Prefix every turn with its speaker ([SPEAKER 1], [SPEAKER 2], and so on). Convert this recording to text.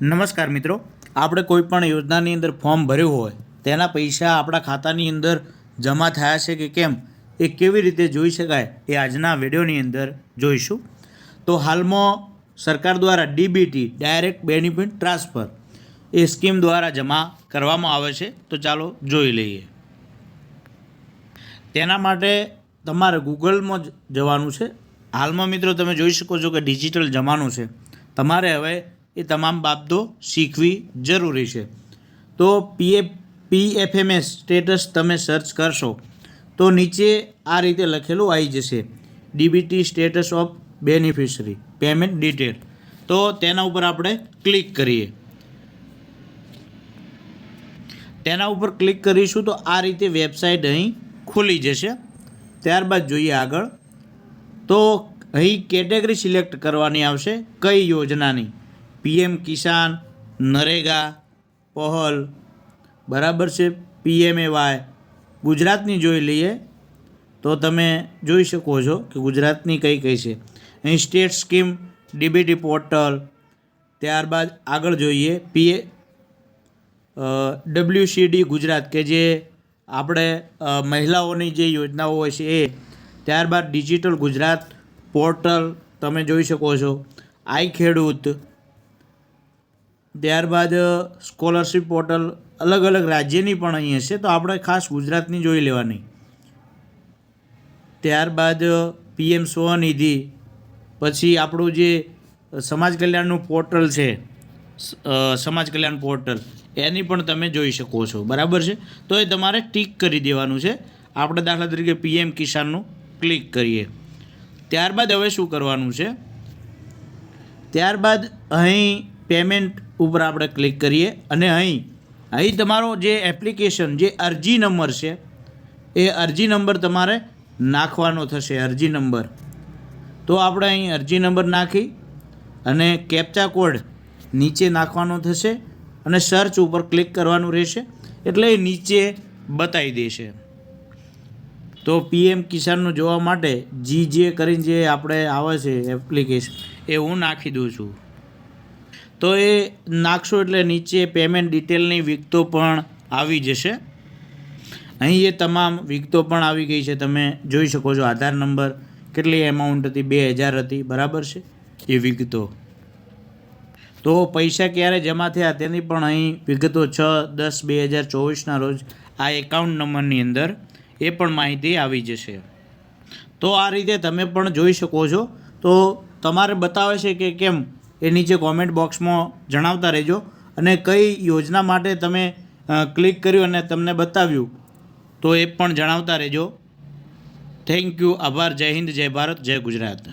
[SPEAKER 1] નમસ્કાર મિત્રો. આપણે કોઈ પણ યોજનાની અંદર ફોર્મ ભર્યું હોય, તેના પૈસા આપણા ખાતાની અંદર જમા થયા છે કે કેમ, એ કેવી રીતે જોઈ શકાય, એ આજના વિડીયોની અંદર જોઈશું. તો હાલમાં સરકાર દ્વારા D B T, direct benefit transfer, એ સ્કીમ દ્વારા જમા કરવામાં આવે છે. તો ચાલો જોઈ લઈએ. તેના માટે તમારે ગૂગલમાં જવાનું છે. હાલમાં મિત્રો તમે જોઈ શકો છો કે ડિજિટલ જમાનું છે. તમારે હવે એ તમામ બાબતો શીખવી જરૂરી છે. તો P F P F M S status તમે સર્ચ કરશો, તો નીચે આ રીતે લખેલું આવી જશે. D B T status of beneficiary, payment detail. તો તેના ઉપર આપણે ક્લિક કરીએ. તેના ઉપર ક્લિક કરીશું તો આ રીતે વેબસાઇટ અહીં ખુલી જશે. ત્યારબાદ જોઈએ આગળ. તો અહીં કેટેગરી સિલેક્ટ કરવાની આવશે કઈ યોજનાની. P M Kisan NREGA Pahal. બરાબર છે, પીએમએવાય. ગુજરાતની જોઈ લઈએ તો તમે જોઈ શકો છો કે ગુજરાતની કઈ કઈ છે. અહીં સ્ટેટ સ્કીમ, ડીબીટી પોર્ટલ, ત્યારબાદ આગળ જોઈએ, પીએ ડબલ્યુસીડી ગુજરાત કે જે આપણે મહિલાઓની જે યોજનાઓ હોય છે એ. ત્યારબાદ ડિજિટલ ગુજરાત પોર્ટલ તમે જોઈ શકો છો. આઈ ખેડૂત ત્યારબાદ સ્કોલરશિપ પોર્ટલ અલગ અલગ રાજ્યની પણ અહીં હશે, તો આપણે ખાસ ગુજરાતની જોઈ લેવાની. ત્યારબાદ પીએમ સ્વનિધિ, પછી આપણું જે સમાજ કલ્યાણનું પોર્ટલ છે સમાજ કલ્યાણ પોર્ટલ એની પણ તમે જોઈ શકો છો, બરાબર છે? તો એ તમારે ટીક કરી દેવાનું છે. આપણે દાખલા તરીકે પીએમ કિસાનનું ક્લિક કરીએ. ત્યારબાદ હવે શું કરવાનું છે? ત્યારબાદ અહીં પેમેન્ટ ઉપર આપણે ક્લિક કરીએ અને અહીં અહીં તમારો જે એપ્લિકેશન જે અરજી નંબર છે, એ અરજી નંબર તમારે નાખવાનો થશે, અરજી નંબર. તો આપણે અહીં અરજી નંબર નાખી અને કેપ્ચા કોડ નીચે નાખવાનો થશે અને સર્ચ ઉપર ક્લિક કરવાનું રહેશે. એટલે એ નીચે બતાવી દેશે. તો પીએમ કિસાનનું જોવા માટે જી જે કરીને જે આપણે આવે છે એપ્લિકેશન એ હું નાખી દઉં છું. તો એ નાખશો એટલે નીચે પેમેન્ટ ડિટેલની વિગતો પણ આવી જશે. અહીં એ તમામ વિગતો પણ આવી ગઈ છે. તમે જોઈ શકો છો આધાર નંબર, કેટલી એમાઉન્ટ હતી, બે હજાર હતી, બરાબર છે? એ વિગતો. તો પૈસા ક્યારે જમા થયા તેની પણ અહીં વિગતો છ, દસ, બે હજાર ચોવીસના રોજ આ એકાઉન્ટ નંબરની અંદર એ પણ માહિતી આવી જશે. તો આ રીતે તમે પણ જોઈ શકો છો. તો તમારે બતાવે છે કે કેમ એ નીચે કોમેન્ટ બોક્સમાં જણાવતા રહેજો અને કઈ યોજના માટે તમે ક્લિક કર્યું અને તમને બતાવ્યું, તો એ પણ જણાવતા રહેજો. થેન્ક યુ આભાર, જય હિન્દ, જય ભારત, જય ગુજરાત.